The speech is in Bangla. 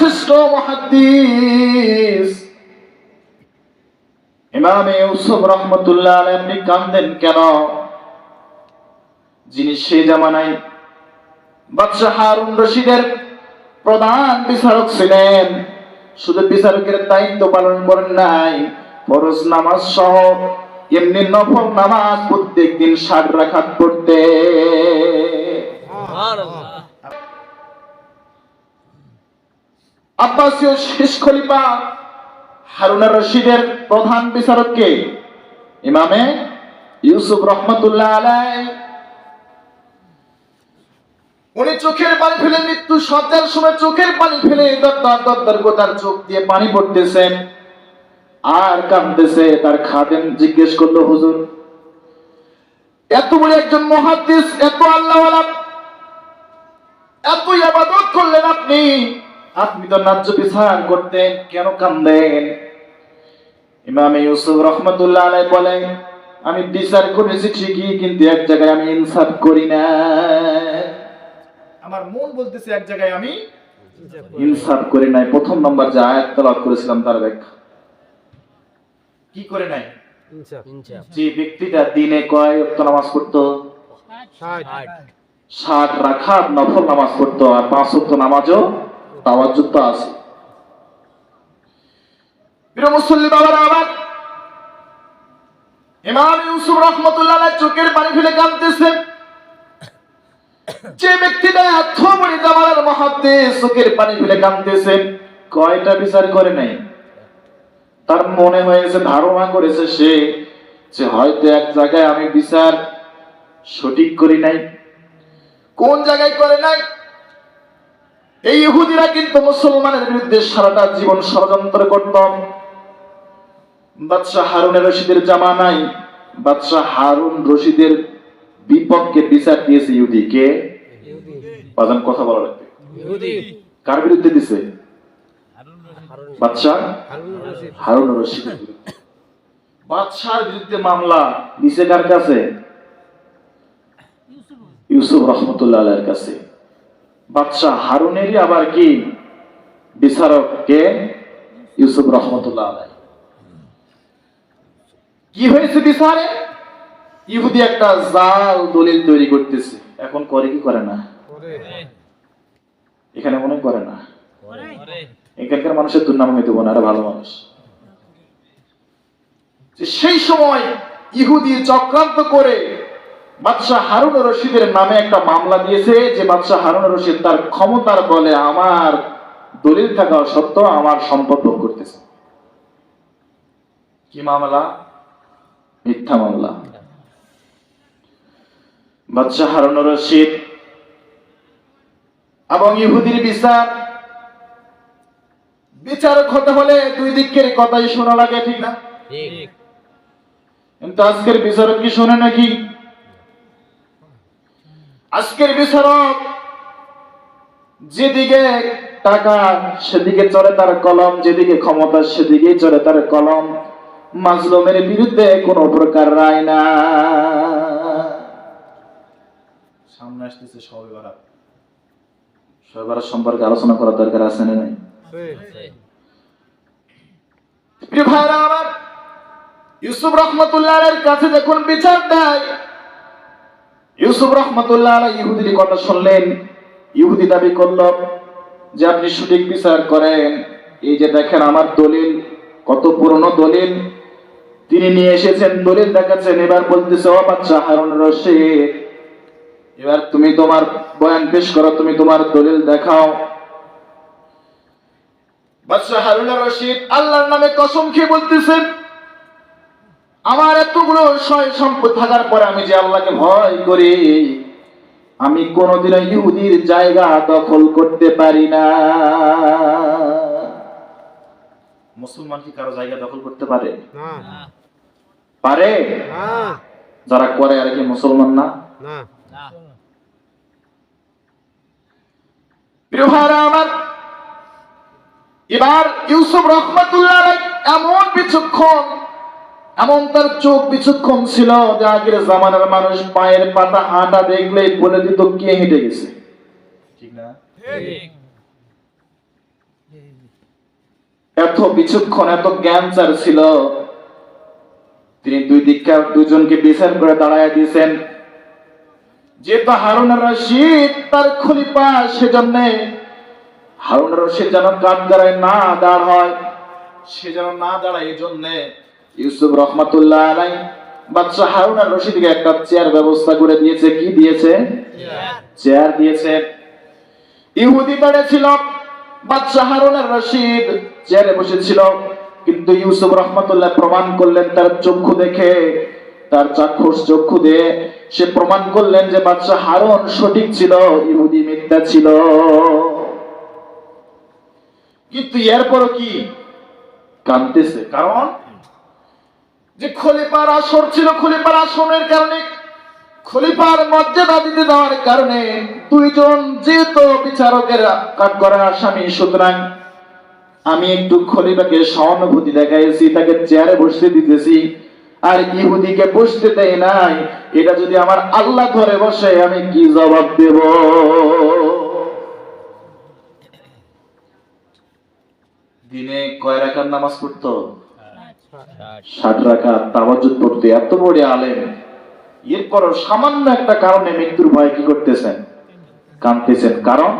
শ্রেষ্ঠ মহাদ্দিস ইমামে ইউসুফ রহমতুল্লাহ আপনি কান্দেন কেন? যিনি সেই জামানায় বাদশাহ হারুন রশিদের প্রধান বিচারক ছিলেন, শুধু বিচারকের দায়িত্ব পালন করেন নাই, ফরজ নামাজ সহ এমনি নফল নামাজ প্রত্যেক দিন ষাট রাখাত পড়তে আব্বাসীয় শেষ খলিফা হারুন রশিদের প্রধান বিচারককে ইমামে ইউসুফ রহমতুল্লাহ আলাই। উনি চোখের পানি ফেলে মৃত্যু সজ্জার সময় চোখের পানি ফেলে দরদর দরদর করে তার চোখ দিয়ে পানি পড়তেছেন। আর কাঁদতেছে তার খাদেম জিজ্ঞেস করল, হুজুর, এত বড় একজন মহাদ্দিস এত আল্লাহ এত ইবাদত করলেন আপনি আপনি তো ন্যায্য বিচার করতেন কেন কান্দেন? ইমামে ইউসুফ রহমতুল্লাহ আলাই বলেন আমি বিচার করেছি ঠিকই কিন্তু এক জায়গায় আমি ইনসাফ করি না। আমার মন বলতেছে এক জায়গায় আমি ইনসাফ করি নাই। প্রথম নম্বর যে আয়াত তেলাওয়াত করেছিলাম তার ব্যাখ্যা। কি করে নাই? যে ব্যক্তিটা দিনে কয় ওয়াক্ত নামাজ পড়তো? ষাট রাখাত নফল নামাজ পড়তো আর পাঁচ ওয়াক্ত নামাজও তাওয়াজ্জুদ আছে। বাবারা আবার ইমাম ইউসুফ রহমতুল্লাহ চোখের পানি ফেলে যে এত বড় জামালার চোখের পানি ফেলে কাঁদতেছেন কয়টা বিচার করে নাই? তার মনে হয়েছে, ধারণা করেছে সে যে হয়তো এক জায়গায় আমি বিচার সঠিক করি নাই। কোন জায়গায় করে নাই? এই ইহুদিরা কিন্তু মুসলমানের বিরুদ্ধে সারাটা জীবন ষড়যন্ত্র করতাম বাদশাহ হারুনের রশিদের জামা নাই। বাদশাহ হারুন রশিদের বিপক্ষে বিচার দিয়েছে ইহুদিকে বাজান কথা বলা লাগবে কার বিরুদ্ধে দিছে? বাদশাহ? হারুন রশিদের বিরুদ্ধে। বাদশার বিরুদ্ধে মামলা দিছে কার কাছে? ইউসুফ। রহমতুল্লাহ আলাইয়ের কাছে। বাদশাহ হারুনেরই আবার কি? বিচারক কে ইউসুফ রহমতুল্লাহ আলাই। কি হয়েছে বিচারে? ইহুদি একটা জাল দলিল তৈরি করতেছে। এখন করে কি করে না? এখানে মনে করে না। এখানকার মানুষের দুর্নাম হইতে বোন আরও ভালো মানুষ। সেই সময় ইহুদি চক্রান্ত করে বাদশাহ হারুন রশিদের নামে একটা মামলা দিয়েছে যে বাদশাহ হারুন রশিদ তার ক্ষমতার বলে আমার দলিল থাকা সত্ত্বেও আমার সম্পদ ভোগ করতেছে। কি মামলা? মিথ্যা মামলা। বাদশাহ হারুন রশিদ এবং ইহুদির বিচার। বিচারক হতে হলে দুই দিকের কথাই শোনা লাগে ঠিক না? কিন্তু আজকের বিচারক কি শোনে নাকি? আজকের বিচারক যেদিকে টাকা সেদিকে চলে তার কলম, যেদিকে ক্ষমতা সেদিকেই চলে তার কলম। মাজলুমের বিরুদ্ধে কোন প্রকার রায় না। সামনে আসতেছে সম্পর্কে আলোচনা করার দরকার আছে না নাই? ইউসুফ রহমতুল্লাহ কাছে যখন বিচার দেয় ইউসুফ রহমতুল্লাহ ইহুদির কথা শুনলেন, ইহুদি দাবি করল যে আপনি সঠিক বিচার করেন। এই যে দেখেন আমার দলিল, কত পুরনো দলিল। তিনি নিয়ে এসেছেন, দলিল দেখাচ্ছেন, এবার বলতেছে, ও বাচ্চা হারুন রশিদ, এবার তুমি তোমার বয়ান পেশ করো, তুমি তোমার দলিল দেখাও। বাচ্চা হারুন রশিদ আল্লাহর নামে কসম খেয়ে বলতেছেন আমার এতগুলো সয় সম্পদ থাকার পরে আমি যে আল্লাহকে ভয় করি আমি কোনোদিনও ইহুদির জায়গা দখল করতে পারি না। মুসলমান কি কারও জায়গা দখল করতে পারে? পারে? যারা করে আর কি মুসলমান না? আমার এবার ইউসুফ রহমতুল্লাহ এমন বিচক্ষণ এমন তার চোখ বিচক্ষণ ছিল যে আগের জামানার মানুষ পায়ের পাতা হাঁটা দেখলেই বলে দিত কে হেঁটে গেছে। ঠিক না? এত বিচক্ষণ এত জ্ঞান যার ছিল। তিনি দুই দিককে দুজনকে বিচার করে দাঁড়ায় দিয়েছেন। যেহেতু হারুন রশিদ তার খলিফা সেজন্য হারুন রশিদ যেন কাঠ দাঁড়ায় না দাঁড় হয় সে যেন না দাঁড়ায় এই জন্যে ইউসুফ রহমাতুল্লাহ আলাই বাদশাহ হারুন আর রশিদকে একটা চেয়ার ব্যবস্থা করে দিয়েছে। কি দিয়েছে? চেয়ার দিয়েছে। ইহুদি দাঁড়িয়েছিল বাদশাহ হারুন আর রশিদ চেয়ারে বসেছিল, কিন্তু ইউসুফ রহমাতুল্লাহ প্রমাণ করলেন তার চক্ষু দেখে, তার চাক্ষুষ চক্ষু দিয়ে সে প্রমাণ করলেন যে বাদশাহ হারুন সঠিক ছিল, ইহুদি মিথ্যা ছিল। কিন্তু এরপরও কি? কাঁদতেছে। কারণ যে খলিফার আসর ছিল খলিফার আসনের কারণে, খলিফার মর্যাদা দিতে দেওয়ার কারণে দুইজন যেহেতু বিচারকের কাঠ করা আসামি সুতরাং আমি একটু খলিফাকে সহানুভূতি দেখাইছি, তাকে চেয়ারে বসতে দিতেছি। আর ইহুদিকে বসতে দেয় নাই, এটা যদি আমার আল্লাহ ধরে বসে, আমি কি জবাব দেব? দিনে কয় রাখার নামাজ পড়তো? ষাট রাখা তাবাজুদ পড়তে এত বড় আলেম। এরপর সামান্য একটা কারণে মৃত্যুর ভয় কি করতেছেন? কাঁদতেছেন। কারণ